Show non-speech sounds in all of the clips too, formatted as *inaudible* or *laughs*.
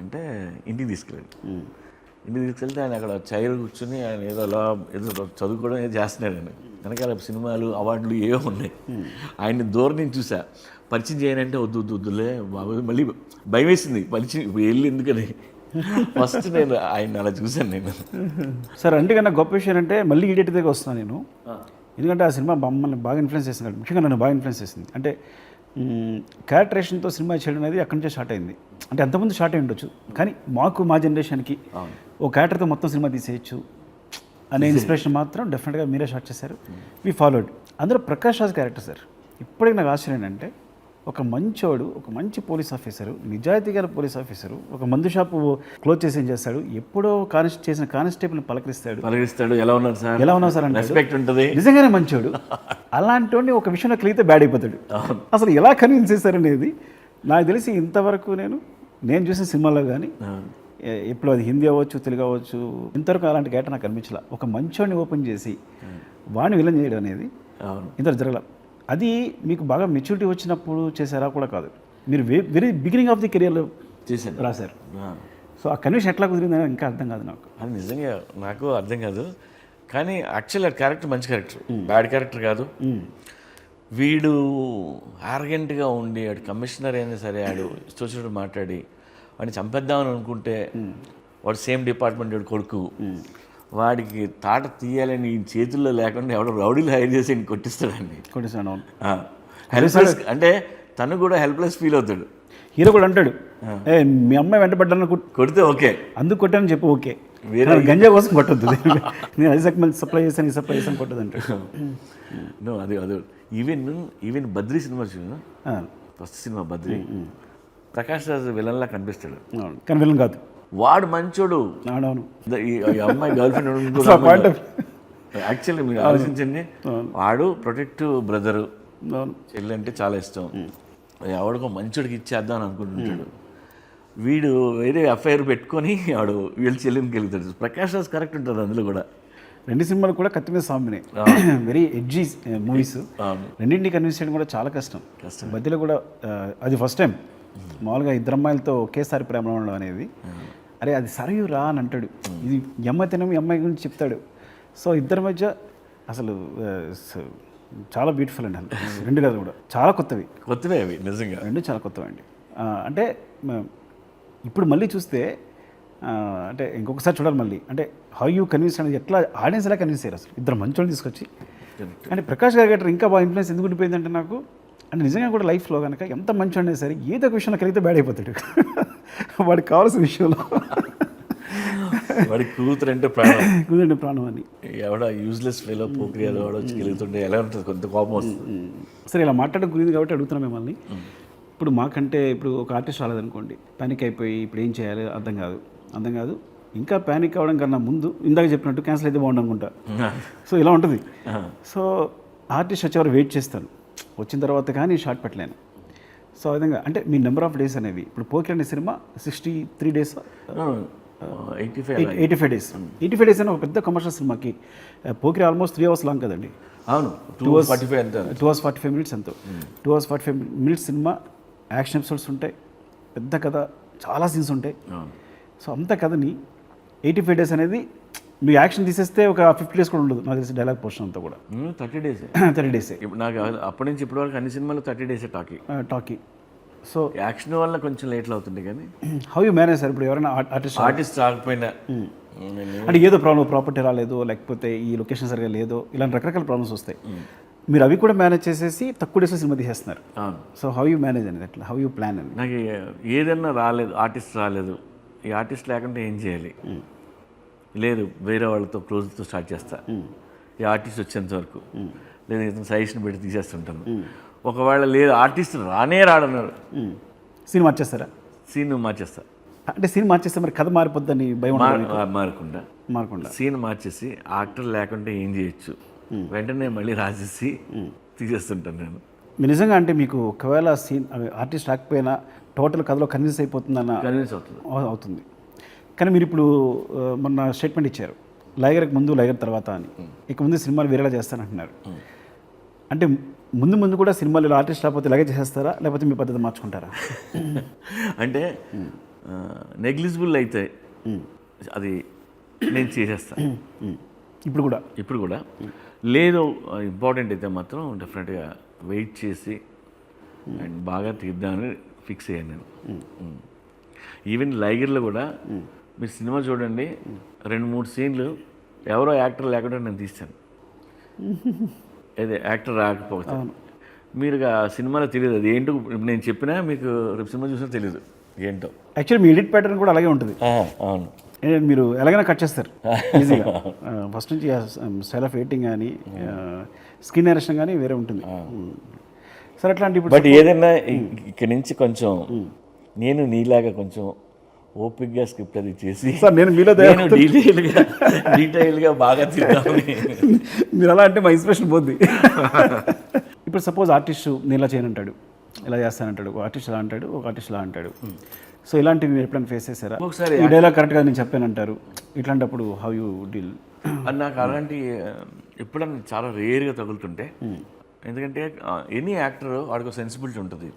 అంటే ఇంటికి తీసుకెళ్ళాడు. ఇంటికి తీసుకెళ్తే ఆయన అక్కడ చైర్ కూర్చుని ఆయన ఏదో అలా ఏదో చదువుకోవడం ఏదో చేస్తున్నాడు ఆయన. వెనకాల సినిమాలు అవార్డులు ఏవో ఉన్నాయి. ఆయన్ని దూరం నుంచి చూసా. పరిచయం చేయనంటే వద్దు వద్దు వద్దులే బాబు మళ్ళీ భయం వేసింది పరిచయం వెళ్ళి ఎందుకని? ఫస్ట్ నేను ఆయన అలా చూశాను నేను. సార్ అందుకన్నా గొప్ప విషయం అంటే మళ్ళీ ఈడేటి దగ్గర వస్తున్నాను నేను. ఎందుకంటే ఆ సినిమా మమ్మల్ని బాగా ఇన్ఫ్లుయెన్స్ చేసింది ముఖ్యంగా నన్ను బాగా ఇన్ఫ్లుయెన్స్ చేసింది. అంటే క్యారెక్టరేషన్తో సినిమా చేయడం అనేది అక్కడి నుంచే స్టార్ట్ అయింది. అంటే అంతకుముందు స్టార్ట్ అయి ఉండొచ్చు. కానీ మాకు మా జనరేషన్కి ఓ క్యారెక్టర్తో మొత్తం సినిమా తీసేయచ్చు అనే ఇన్స్పిరేషన్ మాత్రం డెఫినెట్గా మీరే స్టార్ట్ చేశారు. వి ఫాలోడ్ అందులో ప్రకాష్ రాజ్ క్యారెక్టర్ సార్ ఇప్పటికి నాకు ఆశ్చర్యం ఏంటంటే ఒక మంచోడు ఒక మంచి పోలీస్ ఆఫీసరు నిజాయితీ గల పోలీస్ ఆఫీసరు ఒక మందు షాపు క్లోజ్ చేసి ఏం చేస్తాడు? ఎప్పుడో కానిస్ చేసిన కానిస్టేబుల్ని పలకరిస్తాడు. పలకరిస్తాడు. ఎలా ఉన్నారు సార్? ఎలా ఉన్నావు సార్ అంటే రెస్పెక్ట్ ఉంటుంది. నిజంగానే మంచోడు. అలాంటి ఒక విషయంలో కలిగితే బ్యాడ్ అయిపోతాడు. అసలు ఎలా కన్విన్స్ చేశారనేది నాకు తెలిసి ఇంతవరకు నేను నేను చూసిన సినిమాలో కానీ ఎప్పుడు అది హిందీ అవ్వచ్చు తెలుగు అవ్వచ్చు ఇంతవరకు అలాంటి గేట నాకు అనిపించలే. ఒక మంచోడిని ఓపెన్ చేసి వాడిని విలన్ చేయడం అనేది అవును. ఇంతవరకు జరగల. అది మీకు బాగా మెచ్యూరిటీ వచ్చినప్పుడు చేశారా కూడా కాదు. మీరు వెరీ బిగినింగ్ ఆఫ్ ది కెరియర్లో చేశాను. రాశారు. ఆ. సో ఆ కన్విషన్ ఎట్లా కుదిరిందని ఇంకా అర్థం కాదు నాకు. అది నిజంగా నాకు అర్థం కాదు. కానీ యాక్చువల్ క్యారెక్టర్ మంచి క్యారెక్టర్ బ్యాడ్ క్యారెక్టర్ కాదు. వీడు ఆర్గెంట్గా ఉండి ఆడు కమిషనర్ అయినా సరే ఆడు ఇష్టం మాట్లాడి వాడిని చంపేద్దామని అనుకుంటే వాడు సేమ్ డిపార్ట్మెంట్ వాడు కొడుకు. వాడికి తాట తీయాలని ఈయన చేతుల్లో లేకుండా ఎవడో రౌడీలు హైర్ చేసి ఈయన కొట్టిస్తాడండి. కొట్టేసాను అవును. హెల్ప్లెస్ అంటే తను కూడా హెల్ప్లెస్ ఫీల్ అవుతాడు. హీరో కూడా అంటాడు ఏ మీ అమ్మాయి వెంటబడ్డాను కొడితే ఓకే. అందుకు కొట్టాను చెప్పు ఓకే. వేరే- గంజా కోసం కొట్టద్దు. *laughs* నేను మళ్ళీ సప్లై చేశాను ఈ సప్లై చేశాను కొట్టదు అంటాడు. *laughs* నో అది అది ఈవెన్ ఈవెన్ బద్రీ సినిమా చూడు. First cinema Badri. Prakash Raj విలన్లా కనిపిస్తాడు. కానీ విలన్ కాదు. వాడు మంచోడు. ఈ అమ్మాయి గర్ల్ ఫ్రెండ్ యాక్చువల్లీ మీరు ఆలోచించండి వాడు ప్రొటెక్టివ్ బ్రదరు చెల్లి అంటే చాలా ఇష్టం. ఎవడికో మంచోడికి ఇచ్చేద్దాం అని అనుకుంటుంటాడు. వీడు వేరే ఎఫ్ఐఆర్ పెట్టుకొని వాడు వీళ్ళ చెల్లిని గెలుగుతాడు ప్రకాష్ రాజ్ కరెక్ట్ ఉంటుంది అందులో కూడా. రెండు సినిమాలు కూడా కత్తి మీద సాంబినే. Very edgy movies. రెండింటిని కన్విన్స్ చేయడం కూడా చాలా కష్టం. మధ్యలో కూడా ఆ, అది ఫస్ట్ టైం మామూలుగా ఇద్దరు అమ్మాయిలతో ఒకేసారి ప్రేమ ఉండడం అనేది. అరే అది సరయు రా అని అంటాడు. ఇది అమ్మాయి తినము అమ్మాయి గురించి చెప్తాడు. సో ఇద్దరి మధ్య అసలు చాలా బ్యూటిఫుల్ అండి రెండు కథలు కూడా. చాలా కొత్తవి. కొత్తవే అవి నిజంగా. రెండు చాలా కొత్తవండి. ఆ, అంటే ఇప్పుడు మళ్ళీ చూస్తే అంటే ఇంకొకసారి చూడాలి మళ్ళీ. అంటే హౌ యూ కన్విన్స్ అనేది ఎట్లా ఆడియన్స్ ఎలా కన్విన్స్ అయ్యారు అసలు? ఇద్దరు మంచోళ్ళని తీసుకొచ్చి. అంటే ప్రకాష్ గారి గట్రా ఇంకా బాగా ఇన్ఫ్లుయెన్స్ ఎందుకు ఉండిపోయిందంటే నాకు అంటే నిజంగా కూడా లైఫ్లో కనుక ఎంత మంచోడినా సరే ఏదో ఒక విషయంలో కలిగితే బ్యాడ్ అయిపోతాడు. *laughs* వాడికి కావాల్సిన విషయంలో. వాడి కూతురు అంటే ప్రాణం. కుదండి ప్రాణం అని ఎవడ యూజ్లెస్ ఫెలో పోక్రియాలు వాడు వచ్చి గెలుగుతుంటే ఎలా ఉంటుంది? కొంత కోపం వస్తుంది. సరే ఇలా మాట్లాడడం గురించి కాబట్టి అడుగుతున్నాం మిమ్మల్ని. ఇప్పుడు మాకంటే ఇప్పుడు ఒక ఆర్టిస్ట్ రాలేదనుకోండి పానిక్ అయిపోయి ఇప్పుడు ఏం చేయాలి? అర్థం కాదు. అర్థం కాదు. ఇంకా పానిక్ అవ్వడం కన్నా ముందు ఇందాక చెప్పినట్టు క్యాన్సిల్ అయితే బాగుండు అనుకుంటా. సో ఇలా ఉంటుంది. సో ఆర్టిస్ట్ వచ్చేవారు వెయిట్ చేస్తాను. వచ్చిన తర్వాత కానీ షార్ట్ పెట్టలేను. సో ఆ విధంగా అంటే మీ నెంబర్ ఆఫ్ డేస్ అనేవి ఇప్పుడు పోకిర్ అనే cinema sixty three days eighty five eighty five days eighty five days అనే ఒక పెద్ద కమర్షియల్ సినిమాకి Pokiri almost three hours long కదండి. అవును. టూ ఫార్టీ ఫైవ్ ఎంత two hours forty five minutes ఎంతో two hours forty five minutes cinema action episodes ఉంటాయి పెద్ద కథ చాలా సీన్స్ ఉంటాయి. సో అంత కథని ఎయిటీ ఫైవ్ డేస్ అనేది నువ్వు యాక్షన్ తీసేస్తే ఒక ఫిఫ్టీ డేస్ కూడా ఉండదు. నాకు తెలిసి డైలాగ్ పోర్షన్ అంతా కూడా. థర్టీ డేస్ థర్టీ డేసే నాకు అప్పటి నుంచి ఇప్పటి వరకు అన్ని సినిమాలు థర్టీ డేసే టాకీ. టాకీ. సో యాక్షన్ వల్ల కొంచెం లేట్లు అవుతుంది కానీ హౌ యూ మేనేజ్ సార్ ఇప్పుడు ఎవరైనా ఆర్టిస్ట్ ఆర్టిస్ట్ రాకపోయినా నేను- అంటే ఏదో ప్రాబ్లం ప్రాపర్టీ రాలేదు లేకపోతే ఈ లొకేషన్ సరిగా లేదో ఇలాంటి రకరకాల ప్రాబ్లమ్స్ వస్తాయి. మీరు అవి కూడా మేనేజ్ చేసేసి తక్కువ డేస్లో సినిమా తీసేస్తున్నారు. సో హౌ యూ మేనేజ్ అనేది అట్లా హౌ యూ ప్లాన్ అని నాకు ఏదన్నా రాలేదు ఆర్టిస్ట్ రాలేదు ఈ ఆర్టిస్ట్ లేకుంటే ఏం చేయాలి? లేదు వేరే వాళ్ళతో క్లోజ్తో స్టార్ట్ చేస్తా. ఈ ఆర్టిస్ట్ వచ్చేంత వరకు. ఇతను సజెషన్ పెట్టి తీసేస్తుంటాను. ఒకవేళ లేదు ఆర్టిస్ట్ రానే రాడన్నారు. సీన్ మార్చేస్తారా? సీన్ మార్చేస్తా. అంటే సీన్ మార్చేస్తే మరి కథ మారిపోద్దని భయం మారకుండా. మారకుండా. సీన్ మార్చేసి యాక్టర్ లేకుంటే ఏం చేయొచ్చు? వెంటనే మళ్ళీ రాసేసి తీసేస్తుంటాను నేను. నిజంగా అంటే మీకు ఒకవేళ సీన్ ఆర్టిస్ట్ రాకపోయినా టోటల్ కథలో కన్విన్స్ అయిపోతుందన్న కన్విన్స్ అవుతుంది. అవ- అవుతుంది. కానీ మీరు ఇప్పుడు మొన్న స్టేట్మెంట్ ఇచ్చారు. లైగర్కి ముందు లైగర్ తర్వాత అని. ఇక ముందు సినిమాలు వేరేలా చేస్తానంటున్నారు. అంటే ముందు ముందు కూడా సినిమాలు ఆర్టిస్ట్ రాకపోతే ఇలాగే చేసేస్తారా? లేకపోతే మీ పద్ధతి మార్చుకుంటారా? *laughs* అంటే నెగ్లిజిబుల్ అయితే అది నేను చేసేస్తాను ఇప్పుడు కూడా? ఇప్పుడు కూడా. లేదు ఇంపార్టెంట్ అయితే మాత్రం డెఫినెట్గా వెయిట్ చేసి అండ్ బాగా తీద్దామని ఫిక్స్ అయ్యాను నేను. ఈవెన్ లైగర్లో కూడా మీరు సినిమా చూడండి రెండు మూడు సీన్లు ఎవరో యాక్టర్ లేకుండా నేను తీస్తాను. *laughs* అదే యాక్టర్ రాకపోతే. మీరు ఆ సినిమాలో తెలియదు అది ఏంటో ఇప్పుడు నేను చెప్పినా మీకు రేపు సినిమా చూసినా తెలియదు ఏంటో. యాక్చువల్లీ మీ ఎడిట్ ప్యాటర్న్ కూడా అలాగే ఉంటుంది. అవును. మీరు ఎలాగైనా కట్ చేస్తారు *laughs* ఈజీగా. ఫస్ట్ నుంచి స్టైల్ ఆఫ్ ఎయిటింగ్ కానీ స్కిన్ నేరేషన్ కానీ వేరే ఉంటుంది. సరే అట్లాంటి బట్ ఏదైనా ఇ- ఇక్కడి నుంచి కొంచెం నేను నీలాగా కొంచెం ఓపిక్గా స్క్రిప్ట్ అది చేసి సార్ నేను మీలో నేను డీటెయిల్గా డీటెయిల్గా బాగా తీద్దామని మీరు అలా అంటే మా ఇన్స్పిరేషన్ పోద్ది. ఇప్పుడు సపోజ్ ఆర్టిస్ట్ నేను ఇలా చేయనంటాడు ఇలా చేస్తానంటాడు ఒక ఆర్టిస్ట్ ఇలా అంటాడు ఒక ఆర్టిస్ట్ ఇలా అంటాడు. సో ఇలాంటివి మీరు ఎప్పుడైనా ఫేస్ చేశారా? ఒకసారి ఈ డైలాగ్ కరెక్ట్గా నేను చెప్పానంటారు ఇట్లాంటప్పుడు హౌ యూ డీల్ అది నాకు అలాంటి ఎప్పుడన్నా చాలా రేర్గా తగులుతుంటే ఎందుకంటే ఎనీ యాక్టర్ వాడికి సెన్సిబిలిటీ ఉంటుంది.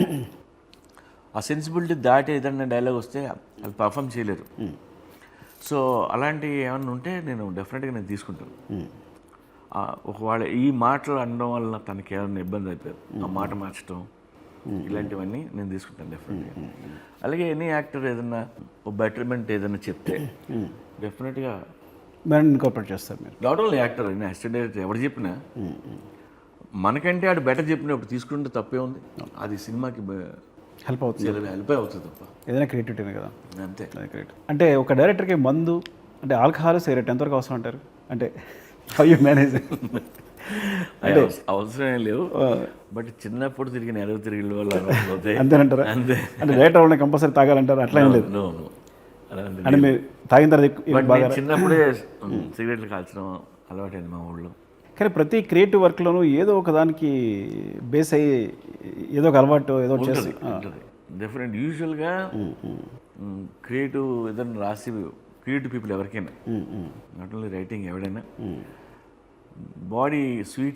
ఆ సెన్సిబిలిటీ దాటి ఏదైనా డైలాగ్ వస్తే అది పర్ఫామ్ చేయలేరు. సో అలాంటి ఏమన్నా ఉంటే నేను డెఫినెట్గా నేను తీసుకుంటాను. ఆ, ఒకవేళ ఈ మాటలు అనడం వల్ల తనకి ఏమైనా ఇబ్బంది అయిపోయారు ఆ మాట మార్చడం ఇలాంటివన్నీ నేను తీసుకుంటాను డెఫినెట్గా అలాగే ఎనీ యాక్టర్ ఏదైనా ఒక బెటర్మెంట్ ఏదైనా చెప్తే డెఫినెట్గా మరి ఇన్కార్పొరేట్ చేస్తారు మీరు. నాట్ ఓన్లీ యాక్టర్ అయినా అసిస్టెంట్ డైరెక్టర్ ఎవరు చెప్పినా మనకంటే ఆడు బెటర్ చెప్పినప్పుడు తీసుకుంటే తప్పే ఉంది. అది సినిమాకి హెల్ప్ అవుతుంది. హెల్ప్ అవుతుంది తప్ప ఏదైనా క్రియేటివిటీనే కదా. అంతే. అది కరెక్ట్ అంటే ఒక డైరెక్టర్కి మందు అంటే ఆల్కహాల్ సిగరెట్ ఎంతవరకు అవసరం అంటారు? అంటే హౌ యూ మేనేజ్ అవస- అవసరం ఏం లేవు. బట్ చిన్నప్పుడు తిరిగిన ఎడవ తిరిగిన వల్ల అంతేనంటారా? అంతే. అంటే డైరెక్టర్ వాళ్ళని కంపల్సరీ తాగాలంటారు? అట్లా ఏం లేదు. అంటే మీరు తాగిన తర్వాత చిన్నప్పుడే *clears throat* సిగరెట్లు కాల్చడం అలవాటైంది మా ఊళ్ళో. కానీ ప్రతి క్రియేటివ్ వర్క్లోనూ ఏదో ఒక దానికి బేస్ అయ్యి ఏదో ఒక అలవాటు ఏదో చేసి డెఫినెట్ యూజువల్గా క్రియేటివ్ ఏదైనా రాసి క్రియేటివ్ పీపుల్ ఎవరికైనా. నాట్ ఓన్లీ రైటింగ్ ఎవడైనా బాడీ స్వీట్